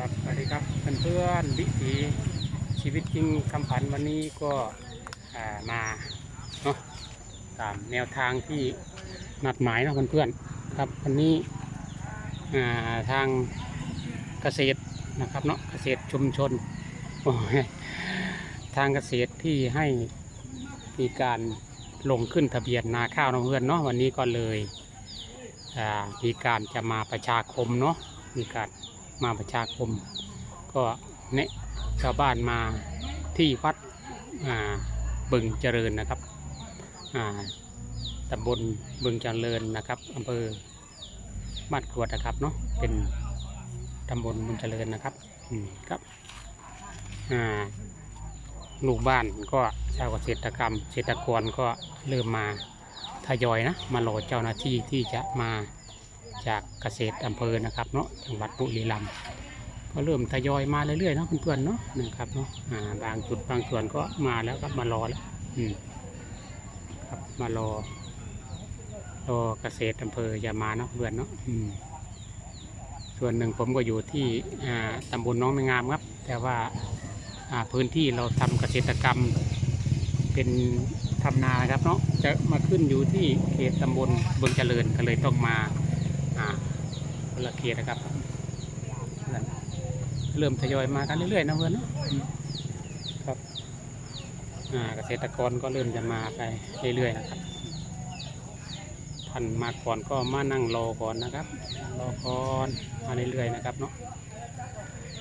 ครับสวัสดีครับเพื่อนๆวิถีชีวิตจริงคำผันวันนี้ก็มาเนาะตามแนวทางที่นัดหมายเนะเพื่อนๆครับวันนี้ทางเกษตรนะครับเนาะเกษตรชุมชนทางเกษตรที่ให้มีการลงขึ้นทะเบียนนาข้าวนะเพื่อนเนาะวันนี้ก็เลยมีการจะมาประชาคมเนาะมีการ มาประชาคม ก็เนะชาวบ้านมาที่วัดบึงเจริญนะครับตำบลบึงเจริญนะครับอำเภอบ้านกรวดนะครับเนาะเป็นตำบลบึงเจริญนะครับครับลูกบ้านก็ชาวเกษตรกรรมเกษตรกรก็เริ่มมาทยอยนะมารอเจ้าหน้าที่ที่จะมา จากเกษตรอำเภอนะครับเนาะจังหวัดบุรีรัมย์ก็เริ่มทยอยมาเรื่อยๆเนาะเพื่อนๆเนาะนะครับเนาะอ่าบางจุดบางส่วนก็มาแล้วครับมารอแล้วอืมครับมารอรอเกษตรอำเภออย่ามาเนาะเพื่อนเนาะอืมส่วนหนึ่งผมก็อยู่ที่อ่าตำบลน้องแมงามครับ แต่ว่าอ่าพื้นที่เราทำเกษตรกรรมเป็นทำนาครับเนาะจะมาขึ้นอยู่ที่เขตตำบลบึงเจริญก็เลยต้องมา อ่าคนละเกียร์นะครับนั่นเริ่มทยอยมากันเรื่อยๆนะเพื่อนเนอะอืมครับอ่าเกษตรกรก็เริ่มจะมาไปเรื่อยๆนะครับท่านมาก่อนก็มานั่งรอก่อนนะครับรอก่อนมาเรื่อยๆนะครับเนาะ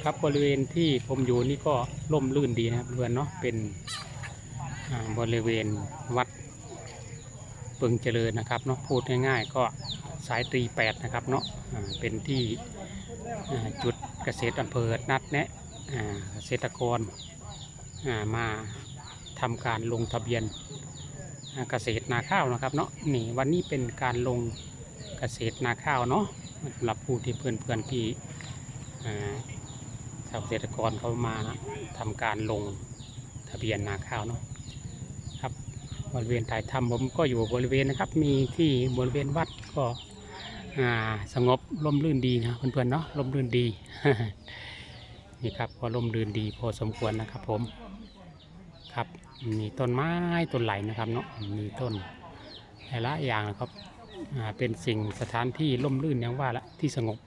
ครับบริเวณที่ผมอยู่นี่ก็ร่มรื่นดีนะครับเพื่อนเนาะเป็นอ่าบริเวณวัดเปิงเจริญนะครับเนาะพูดง่ายๆก็ สายตรีแปดนะครับเนาะเป็นที่จุดเกษตรอำเภอนัดแนะเกษตรกรมาทำการลงทะเบียนเกษตรนาข้าวนะครับเนาะนี่วันนี้เป็นการลงเกษตรนาข้าวเนาะสำหรับผู้ที่เพื่อนเพื่อนๆที่ชาวเกษตรกรเขามาทำการลงทะเบียนนาข้าวเนาะครับบริเวณถ่ายทำผมก็อยู่บริเวณนะครับ มีที่บริเวณวัดก็ สงบร่มรื่นดีนะเพื่อนๆเนาะร่มรื่นดีนี่ครับก็ร่มรื่นดีพอสมควรนะครับผมครับมีต้นไม้ต้นไหลนะครับเนาะมีต้นหลายอย่างนะครับอ่าเป็นสิ่งสถานที่ร่มรื่นอย่างว่าละที่สงบ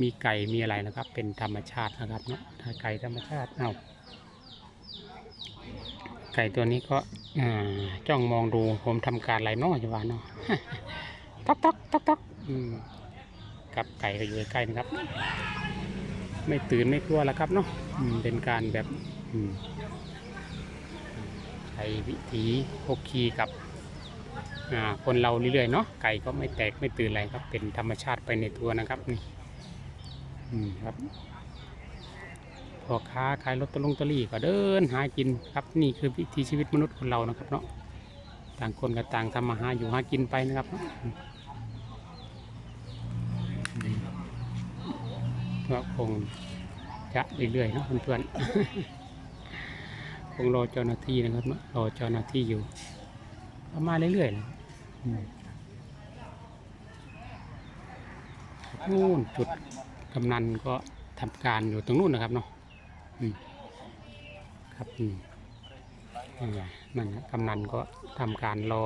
มีไก่มีอะไรนะครับ เป็นธรรมชาตินะครับเนาะไก่ธรรมชาติเอาไก่ตัวนี้ก็ จ้องมองดูผมทำการอะไรเนาะจังหวะเนาะต๊อกต๊อกต๊อกต๊อกกับไก่ก็อยู่ใกล้นะครับ ไม่ตื่นไม่กลัวแล้วครับเนาะเป็นการแบบใช้วิถีโอคีกับคนเราเรื่อยๆเนาะไก่ก็ไม่แตกไม่ตื่นอะไรครับ เป็นธรรมชาติไปในตัวนะครับนี่ครับ พ่อค้าขายลอตเตอรี่ลอตลี่ก็เดินหากินครับนี่คือวิถีชีวิตมนุษย์คนเรานะครับเนาะต่างคนก็ต่างทำมาหาอยู่หากินไปนะครับก็คงจะเรื่อยๆนะเพื่อนๆคงรอเจ้าหน้าที่นะครับเนอะรอเจ้าหน้าที่อยู่ก็มาเรื่อยๆนะนู่นจุดกำนันก็ทำการอยู่ตรงนู้นนะครับเนาะ อืมครับอืมนั่นั่นกำนันก็ทำการรอ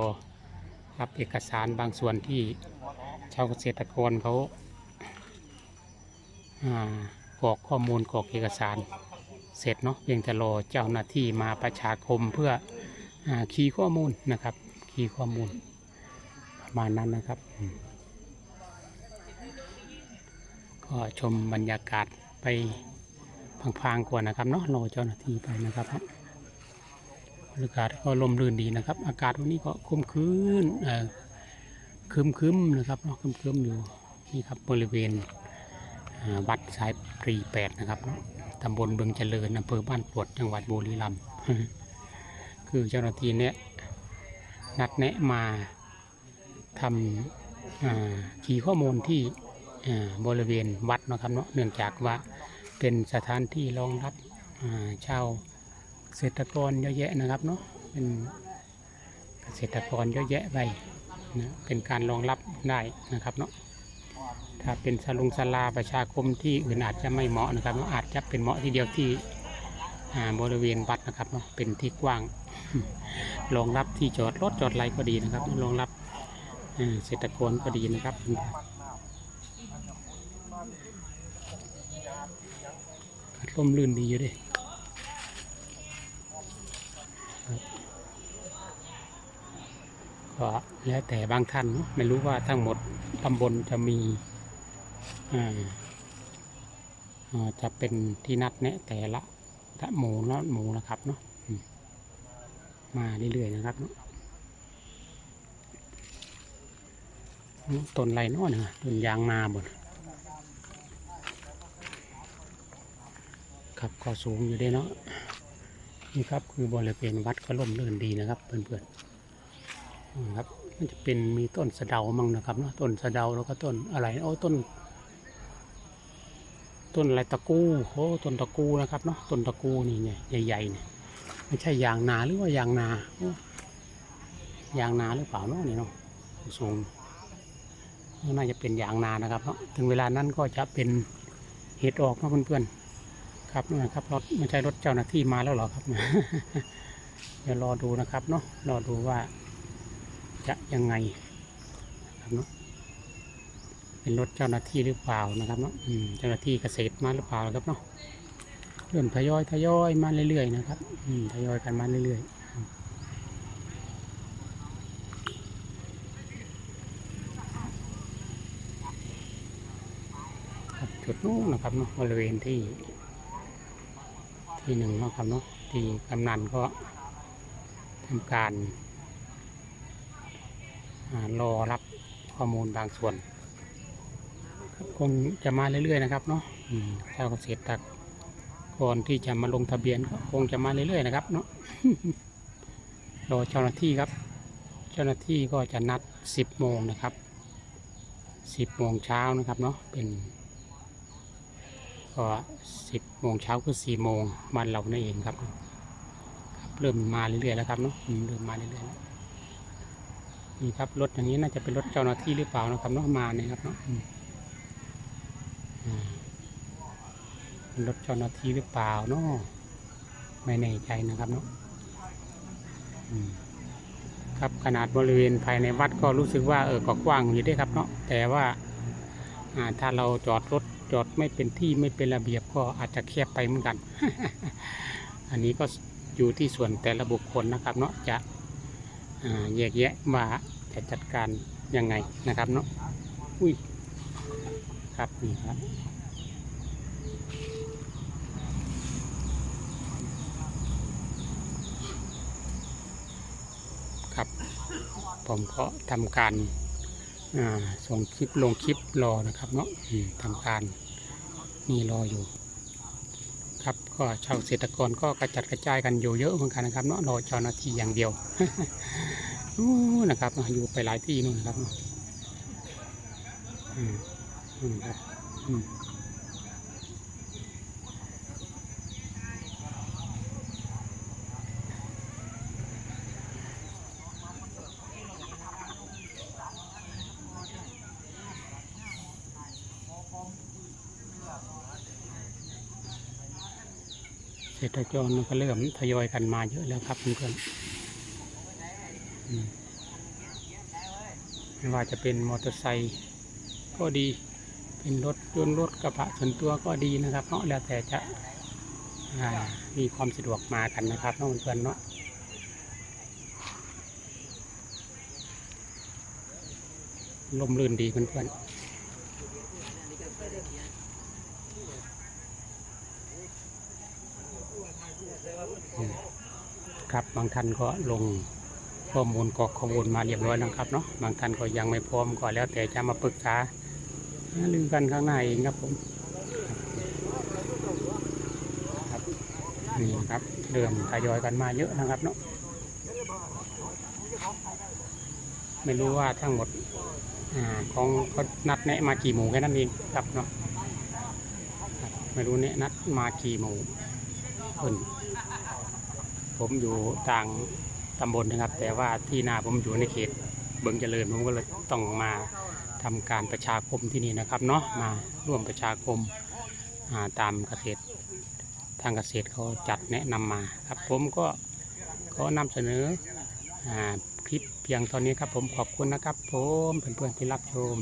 รับเอกสารบางส่วนที่ชาวเกษตรกรเขาอกรอกข้อมูลกรอกเอกสาร เสร็จเนาะเพียงแต่รอเจ้าหน้าที่มาประชาคมเพื่ออคีย์ข้อมูลนะครับ คีย์ข้อมูลประมาณนั้นนะครับ ก็ชมบรรยากาศไป พางๆก่อนนะครับเนาะรอเจ้าหน้าที่ไปนะครับบรรยากาศก็ลมรื่นดีนะครับ อากาศวันนี้ก็ครึมคืนเออครึมคืมๆนะครับเนาะครึมคืมๆอยู่นี่ครับบริเวณวัดสายปรีแปดนะครับเนาะตำบลเบืองเจริญอำเภอบ้านปวดจังหวัดบุรีรัมย์คือเจ้าหน้าที่เนี่ยนัดแนะมาทำอ่าขี่ข้อมูลที่บริเวณวัดนะครับเนาะเนื่องจากว่า เป็นสถานที่รองรับชาวเกษตรกรเยอะแยะนะครับเนาะเป็นเกษตรกรเยอะแยะไปนะเป็นการรองรับได้นะครับเนาะถ้าเป็นสลุงสลาประชาคมที่อื่นอาจจะไม่เหมาะนะครับอาจจะเป็นเหมาะที่เดียวที่บริเวณวัดนะครับเนาะเป็นที่กว้างรองรับที่จอดรถจอดไรก็ดีนะครับรองรับเอ่อเศรกรก็ดีนะครับ พัดลมลื่นดีอยู่เด้วยก็แล้วแต่บางท่านไม่รู้ว่าทั้งหมดตำบลจะมีจะเป็นที่นัดแนะแต่ละละหมู่ละหมู่นะครับเนาะมาเรื่อยๆนะครับต้นไรเนาะเนี่ยต้นยางนาบน ครับ ก็สูงอยู่เด้เนาะนี่ครับคือบริเวณวัดก็ร่มรื่นดีนะครับเพื่อนๆนะครับมันจะเป็นมีต้นสะเดามั่งนะครับเนาะต้นสะเดาแล้วก็ต้นอะไรโอ้ต้น ต้นอะไรตะกูโอ้ต้นตะกูนะครับเนาะต้นตะกูนี่เนี่ยใหญ่ๆเนี่ยไม่ใช่ยางนาหรือว่ายางนายางนาหรือเปล่าเนาะนี่เนาะสูงน่าจะเป็นยางนานะครับเนาะถึงเวลานั้นก็จะเป็นเห็ดออกนะเพื่อนๆ ครับนี่นะครับรถไม่ใช่รถเจ้าหน้าที่มาแล้วหรอครับ เดี๋ยวรอดูนะครับเนาะรอดูว่า จะยังไงครับเนาะเป็นรถเจ้าหน้าที่หรือเปล่านะครับเนาะเจ้าหน้าที่เกษตรมาหรือเปล่าครับเนาะเริ่มทยอยทยอยมาเรื่อยๆนะครับอืทยอยกันมาเรื่อยๆจุดนู้นนะครับเนาะบริเวณที่ ที่หนึ่งนะครับเนาะที่กำนันก็ทำการรอรับข้อมูลบางส่วนครับคงจะมาเรื่อยๆนะครับเนาะอืมเจ้าเกษตรตรก่อนที่จะมาลงทะเบียนก็คงจะมาเรื่อยๆนะครับเนาะรอเจ้าหน้าที่ครับ เจ้าหน้าที่ก็จะนัด 10 โมงนะครับ 10 โมงเช้านะครับเนาะเป็น ก็10โมงเช้าคือ4โมงบ้านเรานั่นเองครับครับ เริ่มมาเรื่อยๆแล้วครับเนาะเริ่มมาเรื่อยๆแล้วนี่ครับรถอย่างนี้น่าจะเป็นรถเจ้าหน้าที่หรือเปล่านะครับเนาะมาเนี่ยครับเนาะรถเจ้าหน้าที่หรือเปล่าเนาะไม่แน่ใจนะครับเนาะครับขนาดบริเวณภายในวัดก็รู้สึกว่าเออก็กว้างอยู่ด้วยครับเนาะแต่ว่า ถ้าเราจอดรถจอดไม่เป็นที่ไม่เป็นระเบียบก็อาจจะแคบไปเหมือนกัน อันนี้ก็อยู่ที่ส่วนแต่ละบุคคลนะครับเนาะจะแยกแยะว่าจะจัดการยังไงนะครับเนาะอุ้ยครับนี่ครับครับผมก็ทำการ ส่งคลิปลงคลิปรอนะครับเนาะทำการนี่รออยู่ ครับก็ชาวเกษตรกรก็กระจัดกระจายกันอยู่เยอะเหมือนกันนะครับเนาะรอเจ้าหน้าที่อย่างเดียวนู่นะครับอยู่ไปหลายที่นู่นนะครับอืมอืมครับอืม เศรกรก็เริ่มทยอยกันมาเยอะแล้วครับเพื่อนๆไม่ว่าจะเป็นมอเตอร์ไซค์ก็ดีเป็นรถยนต์รถกระบะส่วนตัวก็ดีนะครับเนาะแล้วแต่จะมีความสะดวกมากันนะครับเนาะเพื่อนๆเนาะลมลื่นดีเพื่อนๆ ครับบางท่านก็ลงข้อมูลกรอกข้อมูลมาเรียบร้อยแล้วครับเนาะบางท่านก็ยังไม่พร้อมก็แล้วแต่จะมาปรึกษาลือกันข้างหน้าเองครับผมครับนี่ครับเริ่มทยอยกันมาเยอะนะครับเนาะไม่รู้ว่าทั้งหมดอาของเขานัดแนะมากี่หมู่แค่นั้นเองครับเนาะไม่รู้เนี่ยนัดมากี่หมู่เพิ่น ผมอยู่ต่างตำบลนะครับ แต่ว่าที่นาผมอยู่ในเขตเบิงเจริญผมก็เลยต้องมาททำการประชาคมที่นี่นะครับเนาะมาร่วมประชาคมาตามเกษตรทางเกษตรเขาจัดแนะนำมาครับ ผมก็ขอนำเสนออคลิปเพียงเท่านี้ครับ ผมขอบคุณนะครับ ผมเพื่อนๆที่รับชม